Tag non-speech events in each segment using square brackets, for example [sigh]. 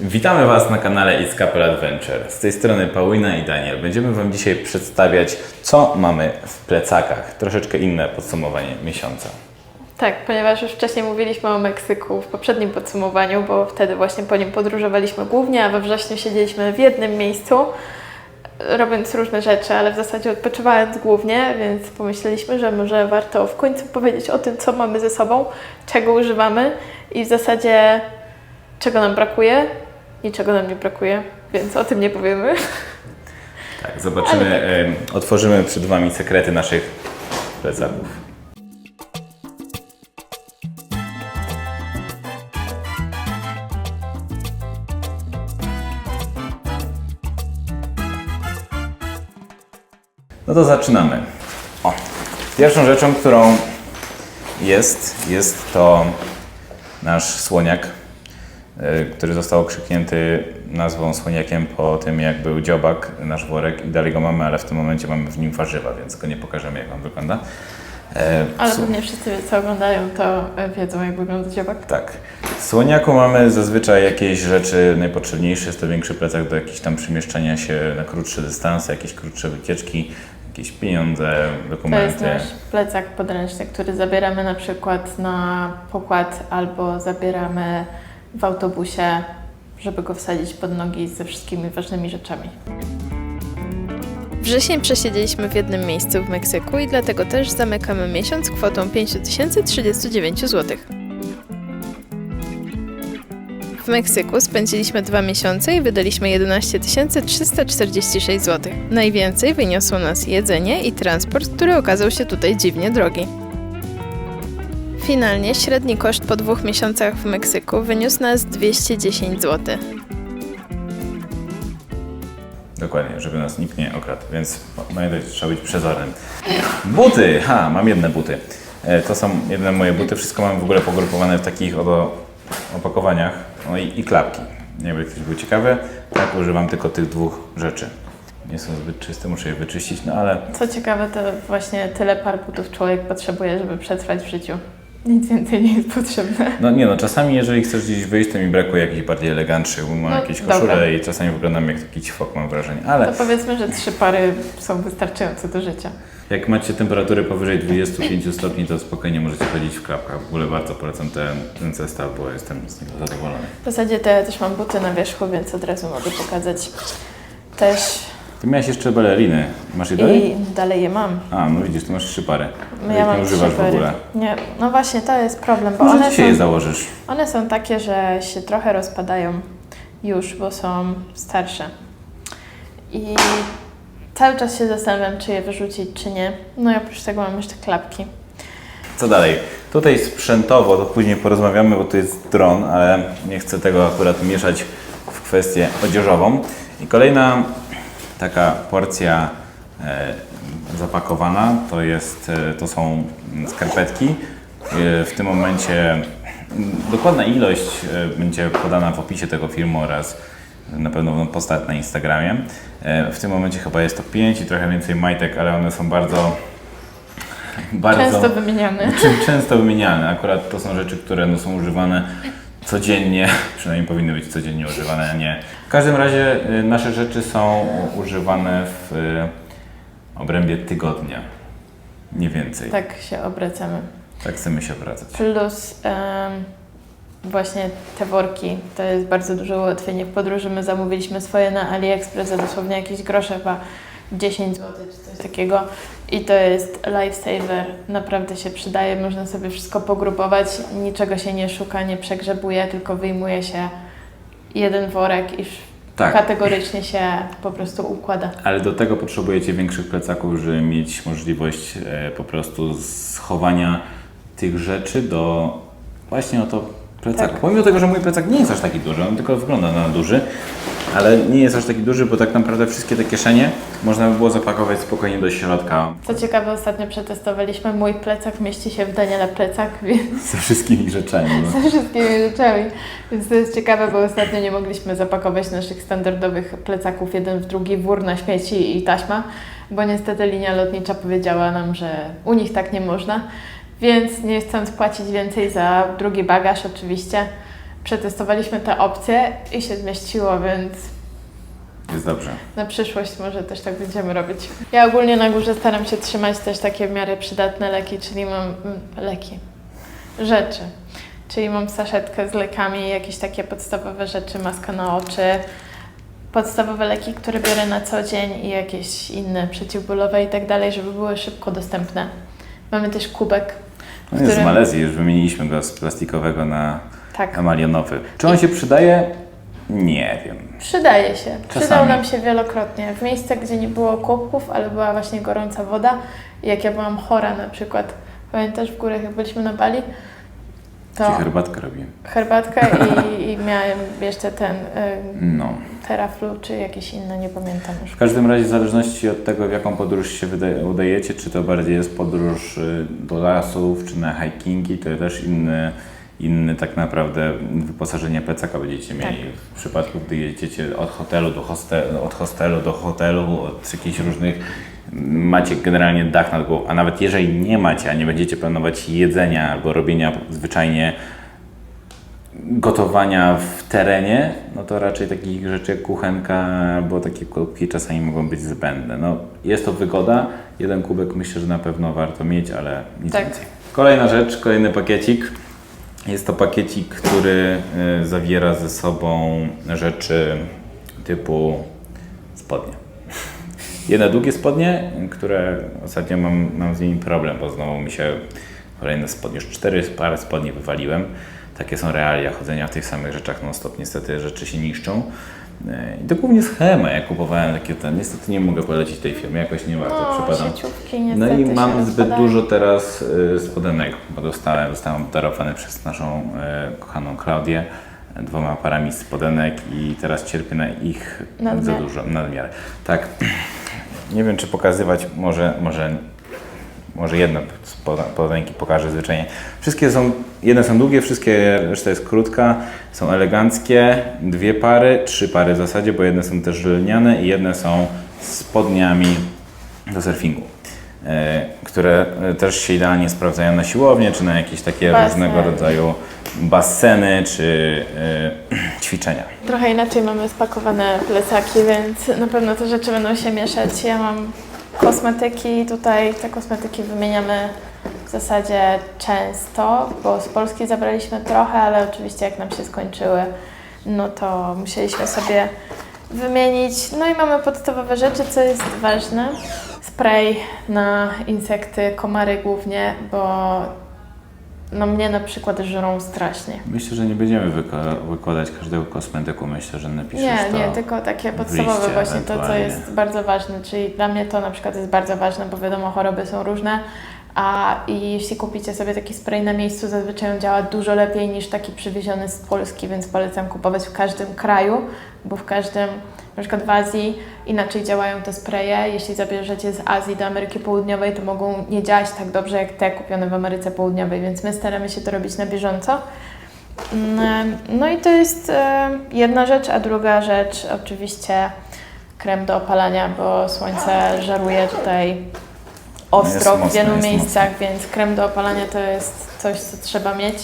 Witamy Was na kanale It's Couple Adventure. Z tej strony Paulina i Daniel. Będziemy Wam dzisiaj przedstawiać, co mamy w plecakach. Troszeczkę inne podsumowanie miesiąca. Tak, ponieważ już wcześniej mówiliśmy o Meksyku w poprzednim podsumowaniu, bo wtedy właśnie po nim podróżowaliśmy głównie, a we wrześniu siedzieliśmy w jednym miejscu, robiąc różne rzeczy, ale w zasadzie odpoczywając głównie, więc pomyśleliśmy, że może warto w końcu powiedzieć o tym, co mamy ze sobą, czego używamy i w zasadzie czego nam brakuje i czego nam nie brakuje, więc o tym nie powiemy. Tak, zobaczymy, em, otworzymy przed Wami sekrety naszych plecaków. No to zaczynamy. O, pierwszą rzeczą, którą jest, jest to nasz słoniak, który został okrzyknięty nazwą słoniakiem po tym, jak był dziobak, nasz worek i dalej go mamy, ale w tym momencie mamy w nim warzywa, więc go nie pokażemy, jak on wygląda. E, Ale pewnie wszyscy, co oglądają, to wiedzą, jak wygląda dziobak. tak. W słoniaku mamy zazwyczaj jakieś rzeczy najpotrzebniejsze. Jest to większy plecak do jakichś tam przemieszczania się na krótsze dystanse, jakieś krótsze wycieczki, jakieś pieniądze, To jest dokumenty. nasz plecak podręczny, który zabieramy na przykład na pokład albo zabieramy w autobusie, żeby go wsadzić pod nogi ze wszystkimi ważnymi rzeczami. Wrzesień przesiedzieliśmy w jednym miejscu w Meksyku i dlatego też zamykamy miesiąc kwotą 5039 zł. W Meksyku spędziliśmy dwa miesiące i wydaliśmy 11 346 zł. Najwięcej wyniosło nas jedzenie i transport, który okazał się tutaj dziwnie drogi. Finalnie średni koszt po dwóch miesiącach w Meksyku wyniósł nas 210 zł. Dokładnie, żeby nas nikt nie okradł, więc pamiętajcie, trzeba być przezornym. Buty! Ha, mam jedne buty. E, To są jedne moje buty, wszystko mam w ogóle pogrupowane w takich oto opakowaniach. No i, i klapki. Nie wiem, ktoś był ciekawy. Tak, używam tylko tych dwóch rzeczy. Nie są zbyt czyste, muszę je wyczyścić, no ale Co ciekawe, to właśnie tyle par butów człowiek potrzebuje, żeby przetrwać w życiu. Nic więcej nie jest potrzebne. No nie no, czasami jeżeli chcesz gdzieś wyjść, to mi brakuje jakichś bardziej eleganczych, bo mam No, jakieś dobra. koszule i czasami wyglądam jak taki ćwok, mam wrażenie. Ale To powiedzmy, że trzy pary są wystarczające do życia. jak macie temperatury powyżej 25 stopni, to spokojnie możecie chodzić w klapkach. W ogóle bardzo polecam ten, ten zestaw, bo jestem z niego zadowolony. W zasadzie to ja też mam buty na wierzchu, więc od razu mogę pokazać. Też Ty miałeś jeszcze baleriny. Masz je dalej? i dalej je mam. A, no widzisz, ty masz trzy pary. Ja mam nie używasz w ogóle. Nie, no właśnie to jest problem, bo Może one dzisiaj je są, założysz. one są takie, że się trochę rozpadają już, bo są starsze. I cały czas się zastanawiam, czy je wyrzucić, czy nie. No i oprócz tego mam jeszcze klapki. Co dalej? Tutaj sprzętowo, to później porozmawiamy, bo tu jest dron, ale nie chcę tego akurat mieszać w kwestię odzieżową. I kolejna taka porcja e, zapakowana to, jest, e, to są skarpetki. E, w tym momencie mm, dokładna ilość będzie podana w opisie tego filmu oraz na pewno postać na Instagramie. W tym momencie chyba jest to 5 i trochę więcej majtek, ale one są bardzo bardzo Często wymieniane. [laughs] często wymieniane. Akurat to są rzeczy, które no, są używane codziennie, [laughs] przynajmniej powinny być codziennie używane, a nie. W każdym razie y, nasze rzeczy są używane w y, obrębie tygodnia. Nie więcej. Tak, Tak się obracamy. chcemy się wracać. Plus właśnie te worki, to jest bardzo duże ułatwienie w podróży. My zamówiliśmy swoje na AliExpress za dosłownie jakieś grosze, chyba 10 zł czy coś takiego. I to jest lifesaver, naprawdę się przydaje, można sobie wszystko pogrupować, niczego się nie szuka, nie przegrzebuje, tylko wyjmuje się jeden worek i Tak. kategorycznie się po prostu układa. Ale do tego potrzebujecie większych plecaków, żeby mieć możliwość e, po prostu schowania tych rzeczy do właśnie oto plecaku. Tak. Pomimo tego, że mój plecak nie jest aż taki duży, on tylko wygląda na duży, ale nie jest aż taki duży, bo tak naprawdę wszystkie te kieszenie można by było zapakować spokojnie do środka Co ciekawe, ostatnio przetestowaliśmy, mój plecak mieści się w Daniela plecak, [laughs] więc ze wszystkimi rzeczami. No. ze wszystkimi rzeczami. Więc to jest ciekawe, bo ostatnio nie mogliśmy zapakować naszych standardowych plecaków jeden w drugi, wór na śmieci i taśma, bo niestety linia lotnicza powiedziała nam, że u nich tak nie można. Więc nie chcąc płacić więcej za drugi bagaż oczywiście, przetestowaliśmy te opcje i się zmieściło, więc Jest dobrze. na przyszłość może też tak będziemy robić. Ja ogólnie na górze staram się trzymać też takie w miarę przydatne leki, czyli mam mm, leki, rzeczy. Czyli mam saszetkę z lekami, jakieś takie podstawowe rzeczy, maska na oczy, podstawowe leki, które biorę na co dzień i jakieś inne przeciwbólowe i tak dalej, żeby były szybko dostępne. Mamy też kubek, No jest z którym- Malezji, już wymieniliśmy go z plastikowego na, tak, na malionowy. Czy on się przydaje? Nie wiem. Przydaje się. Przydał Czasami. nam się wielokrotnie. W miejscach, gdzie nie było kubków, ale była właśnie gorąca woda. Jak ja byłam chora na przykład, pamiętasz w górach, jak byliśmy na Bali, Ci to herbatkę robiłem. herbatkę i, i miałem jeszcze ten y, No. teraflu, czy jakieś inne, nie pamiętam już. W każdym razie w zależności od tego, w jaką podróż się udajecie, czy to bardziej jest podróż y, do lasów, czy na hikingi, to też inny, inny tak naprawdę wyposażenie plecaka będziecie mieli. W przypadku, gdy jedziecie od hotelu do hostelu, od hostelu do hotelu, od jakichś różnych, macie generalnie dach nad głową, a nawet jeżeli nie macie, a nie będziecie planować jedzenia albo robienia zwyczajnie gotowania w terenie, no to raczej takich rzeczy jak kuchenka albo takie kubki czasami mogą być zbędne. No, jest to wygoda, jeden kubek myślę, że na pewno warto mieć, ale nic Tak. więcej. Kolejna rzecz, kolejny pakiecik. Jest to pakiecik, który y, zawiera ze sobą rzeczy typu spodnie. [laughs] Jedne długie spodnie, które ostatnio mam, mam z nimi problem, bo znowu mi się kolejne spodnie, już cztery pary spodni wywaliłem. Takie są realia chodzenia w tych samych rzeczach non stop. Niestety rzeczy się niszczą. I to głównie schema. Ja kupowałem takie ten. Niestety nie mogę polecić tej firmy, jakoś nie bardzo No, przepadam. No i mam zbyt dużo teraz y, spodenek, bo dostałem, zostałem obdarowany przez naszą y, kochaną Klaudię y, dwoma parami spodenek i teraz cierpię na ich Nadmiar. za dużo, nadmiar. Tak, [clears throat] nie wiem czy pokazywać, może, może, może jedno spoda- spodenki pokażę zwyczajnie. Wszystkie są, jedne są długie, wszystkie, reszta jest krótka, są eleganckie, dwie pary, trzy pary w zasadzie, bo jedne są też lniane i jedne są spodniami do surfingu, e, które też się idealnie sprawdzają na siłownię, czy na jakieś takie Basen. różnego rodzaju baseny, czy e, [clears throat] ćwiczenia. Trochę inaczej mamy spakowane plecaki, więc na pewno te rzeczy będą się mieszać. Ja mam kosmetyki, tutaj te kosmetyki wymieniamy w zasadzie często, bo z Polski zabraliśmy trochę, ale oczywiście jak nam się skończyły, no to musieliśmy sobie wymienić. No i mamy podstawowe rzeczy, co jest ważne. Spray na insekty, komary głównie, bo no mnie na przykład żrą strasznie. Myślę, że nie będziemy wykładać każdego kosmetyku, myślę, że napiszesz Nie, to. nie, tylko takie podstawowe liście właśnie, to co jest bardzo ważne, czyli dla mnie to na przykład jest bardzo ważne, bo wiadomo choroby są różne, a jeśli kupicie sobie taki spray na miejscu, zazwyczaj on działa dużo lepiej niż taki przywieziony z Polski, więc polecam kupować w każdym kraju, bo w każdym, na przykład w Azji inaczej działają te spraye, jeśli zabierzecie z Azji do Ameryki Południowej, to mogą nie działać tak dobrze jak te kupione w Ameryce Południowej, więc my staramy się to robić na bieżąco. Mm, No i to jest e, jedna rzecz, a druga rzecz oczywiście krem do opalania, bo słońce żaruje tutaj ostro w wielu miejscach, więc krem do opalania to jest coś, co trzeba mieć,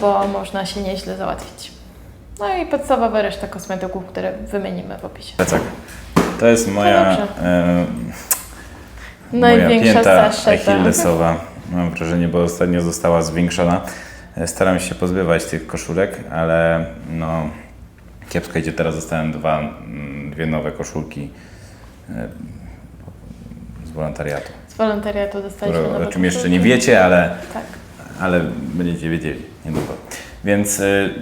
bo można się nieźle załatwić. No i podstawowa reszta kosmetyków, które wymienimy w opisie. Plecak. To jest moja, dobrze. e, Największa moja pięta saszeta. achillesowa. Mam wrażenie, bo ostatnio została zwiększona. E, Staram się pozbywać tych koszulek, ale no kiepsko idzie. Teraz dostałem dwa, mm, dwie nowe koszulki e, z wolontariatu. Wolontariatu dostaliśmy nowe o czym jeszcze nie wiecie, ale Tak. ale będziecie wiedzieli niedługo. Więc y,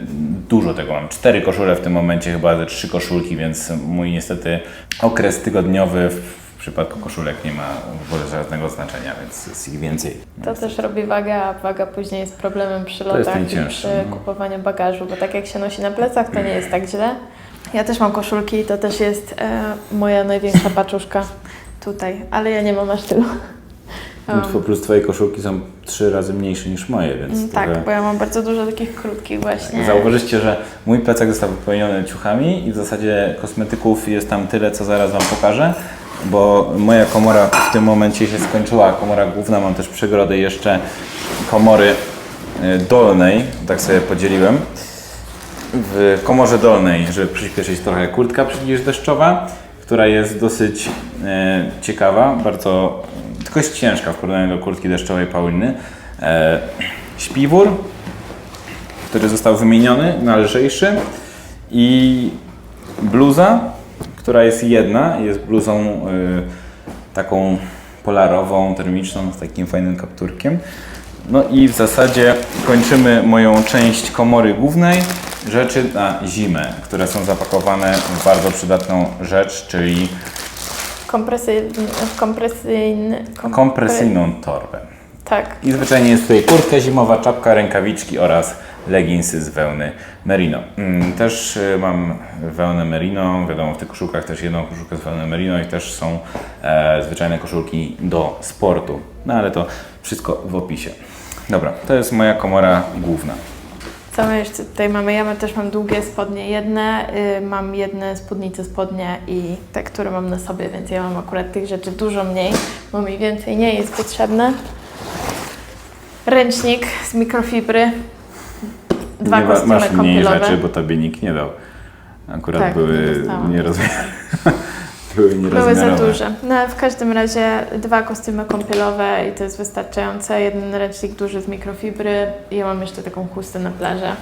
dużo tego mam. Cztery koszule w tym momencie, chyba ze trzy koszulki, więc mój niestety okres tygodniowy w, przypadku koszulek nie ma w ogóle żadnego znaczenia, więc jest ich więcej. To też robi wagę, a waga później jest problemem przy lotach i przy no. kupowaniu bagażu, bo tak jak się nosi na plecach, to nie jest tak źle. Ja też mam koszulki i to też jest e, moja największa paczuszka tutaj, ale ja nie mam aż tylu. Um, Plus, plus twoje koszulki są trzy razy mniejsze niż moje, więc Mm, tak, trochę- bo ja mam bardzo dużo takich krótkich właśnie. Zauważycie, że mój plecak został wypełniony ciuchami i w zasadzie kosmetyków jest tam tyle, co zaraz Wam pokażę, bo moja komora w tym momencie się skończyła, komora główna, mam też przegrodę jeszcze komory y, dolnej, tak sobie podzieliłem. w komorze dolnej, żeby przyspieszyć trochę, kurtka przeciwdeszczowa, która jest dosyć e, ciekawa, bardzo, tylko jest ciężka w porównaniu do kurtki deszczowej Pauliny. E, śpiwór, który został wymieniony na lżejszy i bluza, która jest jedna, jest bluzą y, taką polarową, termiczną, z takim fajnym kapturkiem. No i w zasadzie kończymy moją część komory głównej, rzeczy na zimę, które są zapakowane w bardzo przydatną rzecz, czyli Kompresyjny, kompresyjny, kompre- kompresyjną torbę. Tak. I zwyczajnie jest tutaj kurtka zimowa, czapka, rękawiczki oraz leginsy z wełny merino. Mm, Też y, mam wełnę merino, wiadomo w tych koszulkach też jedną koszulkę z wełny merino i też są e, zwyczajne koszulki do sportu. No ale to wszystko w opisie. Dobra, to jest moja komora główna. Co my jeszcze tutaj mamy? Ja też mam długie spodnie jedne, y, mam jedne spódnice spodnie i te, które mam na sobie, więc ja mam akurat tych rzeczy dużo mniej, bo mi więcej nie jest potrzebne. Ręcznik z mikrofibry, dwa Nie kostiumy Masz mniej kąpielowe. rzeczy, bo tobie nikt nie dał. Akurat Tak, nie były dostałam. nierozmiarowe. [laughs] były Były za duże. No ale w każdym razie dwa kostiumy kąpielowe i to jest wystarczające. Jeden ręcznik duży z mikrofibry i ja mam jeszcze taką chustę na plażę.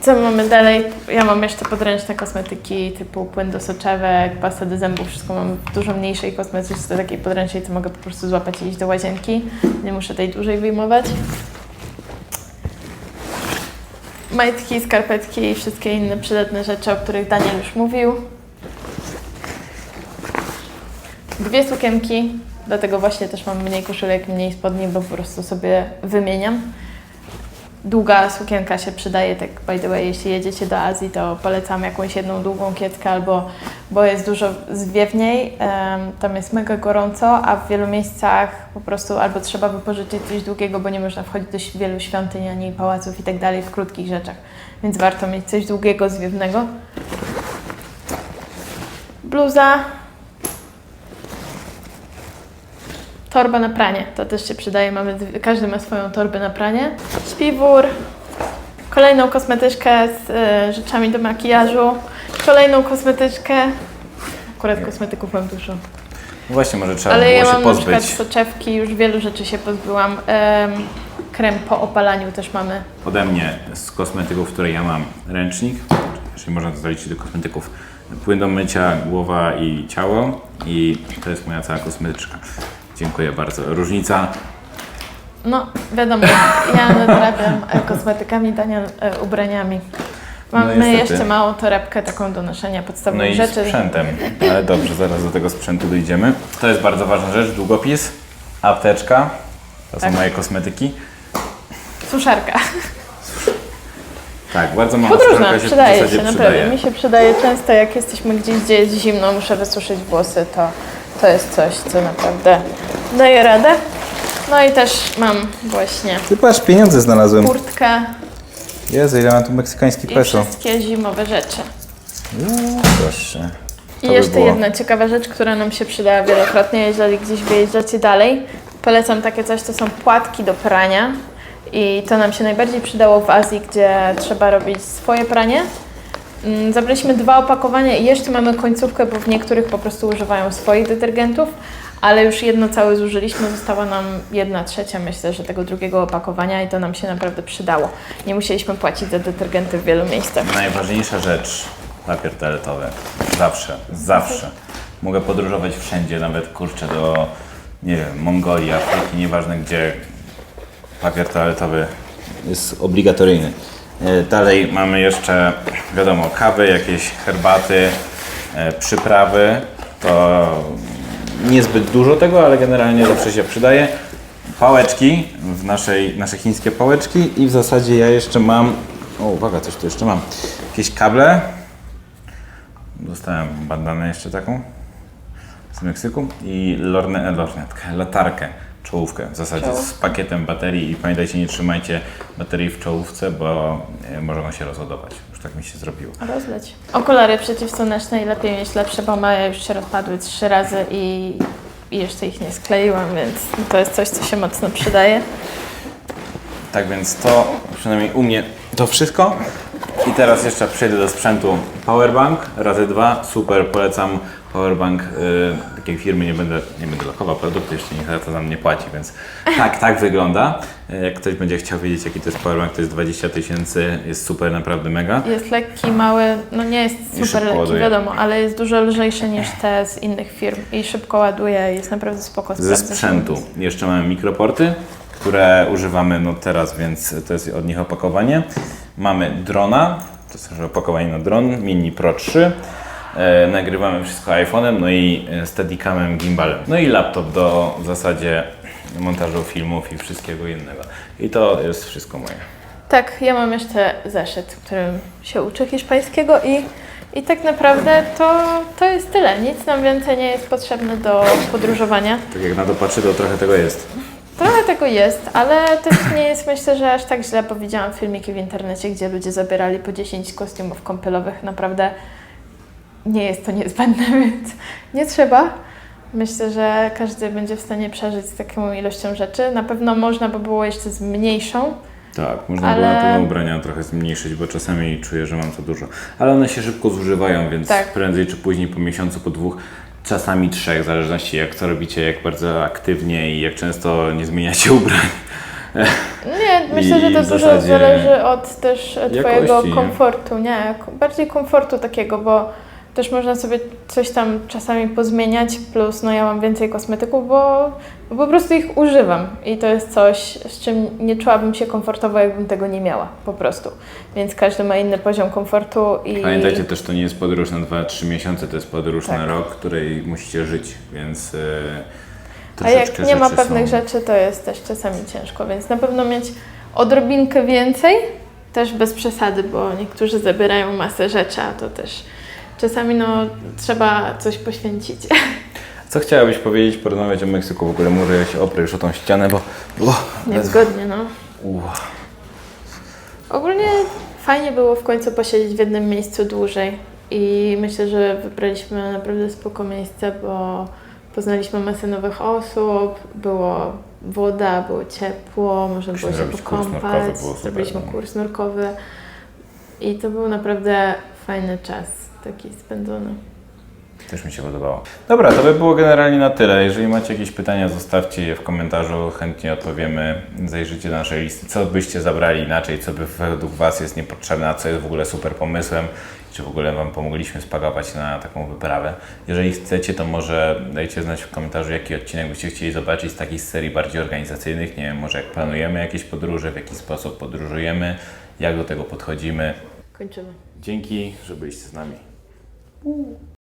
Co mamy dalej? Ja mam jeszcze podręczne kosmetyki typu płyn do soczewek, pasta do zębów, wszystko mam w dużo mniejszej kosmetyczce, takiej podręcznej, to mogę po prostu złapać i iść do łazienki. Nie muszę tej dłużej wyjmować. Majtki, skarpetki i wszystkie inne przydatne rzeczy, o których Daniel już mówił. Dwie sukienki, dlatego właśnie też mam mniej koszulek, mniej spodni, bo po prostu sobie wymieniam. Długa sukienka się przydaje, tak by the way, jeśli jedziecie do Azji, to polecam jakąś jedną długą kieckę, albo, bo jest dużo zwiewniej, em, tam jest mega gorąco, a w wielu miejscach po prostu albo trzeba wypożyczyć coś długiego, bo nie można wchodzić do wielu świątyń ani pałaców i tak dalej w krótkich rzeczach, więc warto mieć coś długiego, zwiewnego. Bluza, Torba na pranie, to też się przydaje. Mamy, każdy ma swoją torbę na pranie. Śpiwór, kolejną kosmetyczkę z e, rzeczami do makijażu, kolejną kosmetyczkę. Akurat kosmetyków mam dużo. No Właśnie, może trzeba Ale było ja się mam na przykład pozbyć. soczewki, już wielu rzeczy się pozbyłam. Em, krem po opalaniu też mamy. ode mnie z kosmetyków, które ja mam, ręcznik, jeżeli można to zaliczyć do kosmetyków, płyn do mycia, głowa i ciało i to jest moja cała kosmetyczka. Dziękuję bardzo. Różnica, No, wiadomo, ja nadrabiam e, kosmetykami, Daniel e, ubraniami. No Mamy niestety. jeszcze małą torebkę taką do noszenia no podstawowych i rzeczy. sprzętem, ale dobrze, zaraz do tego sprzętu dojdziemy. To jest bardzo ważna rzecz, długopis, apteczka, to są Tak. moje kosmetyki. Suszarka. Tak, bardzo mała Podróżna, się w przydaje zasadzie się, naprawdę. Mi się przydaje często, jak jesteśmy gdzieś, gdzie jest zimno, muszę wysuszyć włosy, to, to jest coś, co naprawdę daje radę. No i też mam właśnie Ty patrz, pieniądze znalazłem. kurtkę Jezu, ile mam tu meksykański i peso. wszystkie zimowe rzeczy. Proszę. I To by jeszcze było. jedna ciekawa rzecz, która nam się przydała wielokrotnie, jeżeli gdzieś wyjeżdżacie dalej. Polecam takie coś, to są płatki do prania. I to nam się najbardziej przydało w Azji, gdzie trzeba robić swoje pranie. Mm, Zabraliśmy dwa opakowania i jeszcze mamy końcówkę, bo w niektórych po prostu używają swoich detergentów, ale już jedno całe zużyliśmy, została nam jedna trzecia, myślę, że tego drugiego opakowania i to nam się naprawdę przydało. Nie musieliśmy płacić za detergenty w wielu miejscach. Najważniejsza rzecz, papier toaletowy. Zawsze, zawsze. Mogę podróżować wszędzie, nawet kurczę do, nie wiem, Mongolii, Afryki, nieważne gdzie. Papier toaletowy jest obligatoryjny. E, Dalej mamy jeszcze, wiadomo, kawy, jakieś herbaty, e, przyprawy. To niezbyt dużo tego, ale generalnie zawsze się przydaje. Pałeczki, w naszej, nasze chińskie pałeczki i w zasadzie ja jeszcze mam, o uwaga, coś tu jeszcze mam, jakieś kable. Dostałem bandanę jeszcze taką z Meksyku i lorne, lornetkę, latarkę, czołówkę w zasadzie z Czołówkę. pakietem baterii i pamiętajcie, nie trzymajcie baterii w czołówce, bo e, może ona się rozładować. Już tak mi się zrobiło. Rozleć. Okulary przeciwsłoneczne i lepiej mieć lepsze, bo moje już się rozpadły trzy razy i, i jeszcze ich nie skleiłam, więc to jest coś, co się mocno przydaje. Tak więc to przynajmniej u mnie to wszystko. I teraz jeszcze przejdę do sprzętu Powerbank razy dwa. Super, polecam Powerbank. Yy, takiej firmy nie będę, nie będę lokował produktu, jeszcze nikt za to nam nie płaci, więc tak, tak wygląda. Jak ktoś będzie chciał wiedzieć jaki to jest Powerbank, to jest 20 tysięcy, jest super, naprawdę mega. Jest lekki, mały, no nie jest super lekki, ładuje. wiadomo, ale jest dużo lżejszy niż te z innych firm i szybko ładuje, jest naprawdę spoko. Ze sprzętu jeszcze mamy mikroporty, które używamy no teraz, więc to jest od nich opakowanie. Mamy drona, to jest opakowanie na dron, Mini Pro 3. E, nagrywamy wszystko iPhone'em, no i e, Steadicamem, gimbalem. No i laptop do w zasadzie montażu filmów i wszystkiego innego. I to jest wszystko moje. Tak, ja mam jeszcze zeszyt, którym się uczę hiszpańskiego i, i tak naprawdę to, to jest tyle. Nic nam więcej nie jest potrzebne do podróżowania. Tak jak na to patrzę, to trochę tego jest. Trochę tego jest, ale też nie jest myślę, że aż tak źle, bo widziałam filmiki w internecie, gdzie ludzie zabierali po 10 kostiumów kąpielowych. Naprawdę nie jest to niezbędne, [laughs] więc nie trzeba. Myślę, że każdy będzie w stanie przeżyć z taką ilością rzeczy. Na pewno można by było jeszcze z mniejszą. Tak, można Ale- było na pewno ubrania trochę zmniejszyć, bo czasami czuję, że mam to dużo. Ale one się szybko zużywają, więc Tak. prędzej czy później, po miesiącu, po dwóch, czasami trzech, w zależności jak co robicie, jak bardzo aktywnie i jak często nie zmieniacie [laughs] ubrań. Nie, myślę, że to dużo zależy od też e, Twojego jakości, komfortu, nie? Bardziej komfortu takiego, bo też można sobie coś tam czasami pozmieniać, plus no ja mam więcej kosmetyków, bo, bo po prostu ich używam i to jest coś, z czym nie czułabym się komfortowo, jakbym tego nie miała, po prostu. Więc każdy ma inny poziom komfortu i... Pamiętajcie też, to nie jest podróż na 2-3 miesiące, to jest podróż Tak. na rok, której musicie żyć, więc yy, A jak nie ma pewnych są. rzeczy, to jest też czasami ciężko, więc na pewno mieć odrobinkę więcej, też bez przesady, bo niektórzy zabierają masę rzeczy, a to też czasami no, trzeba coś poświęcić. [laughs] Co chciałabyś powiedzieć, porozmawiać o Meksyku? W ogóle może ja się oprę już o tą ścianę, bo... Niezgodnie, no. Uff. Ogólnie fajnie było w końcu posiedzieć w jednym miejscu dłużej i myślę, że wybraliśmy naprawdę spoko miejsce, bo poznaliśmy masę nowych osób, było woda, było ciepło, można było się zrobić kurs nurkowy, pokąpać, było super, zrobiliśmy no. kurs nurkowy i to był naprawdę fajny czas taki spędzony. Też mi się podobało. Dobra, to by było generalnie na tyle. Jeżeli macie jakieś pytania, zostawcie je w komentarzu, chętnie odpowiemy. Zajrzyjcie do naszej listy, co byście zabrali inaczej, co by według Was jest niepotrzebne, a co jest w ogóle super pomysłem, czy w ogóle Wam pomogliśmy spakować na taką wyprawę. Jeżeli chcecie, to może dajcie znać w komentarzu, jaki odcinek byście chcieli zobaczyć z takich serii bardziej organizacyjnych. Nie wiem, może jak planujemy jakieś podróże, w jaki sposób podróżujemy, jak do tego podchodzimy. Kończymy. Dzięki, że byliście z nami. 嗯